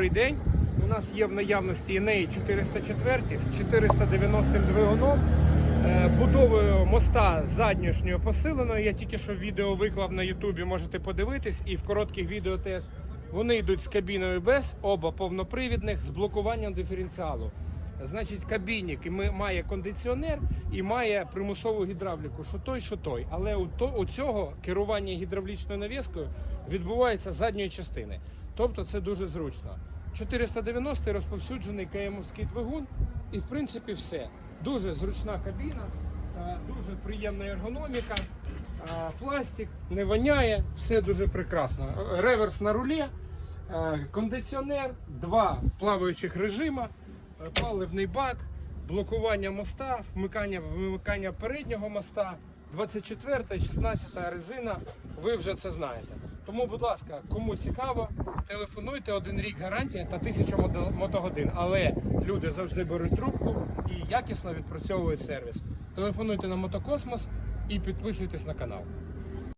Добрий день. У нас є в наявності Енеї 404 з 490 двигуном. Е, Будовою моста заднішньою посиленою. Я тільки що відео виклав на Ютубі, можете подивитись, і в коротких відео теж. Вони йдуть з кабіною без, оба повнопривідних, з блокуванням диференціалу. Значить, кабінник і має кондиціонер і має примусову гідравліку, що той, що той. Але у, то, у цього керування гідравлічною навіскою відбувається з задньої частини. Тобто це дуже зручно. 490 розповсюджений КМовський двигун, і в принципі все. Дуже зручна кабіна, е, дуже приємна ергономіка, е, пластик не воняє, все дуже прекрасно. Реверс на рулі, е, кондиціонер, два плаваючих режима, паливний бак, блокування моста, вмикання, вмикання переднього моста, 24 16 резина. Ви вже це знаєте. Тому, будь ласка, кому цікаво, телефонуйте один рік гарантія та тисяча мото- мотогодин. Але люди завжди беруть трубку і якісно відпрацьовують сервіс. Телефонуйте на Мотокосмос і підписуйтесь на канал.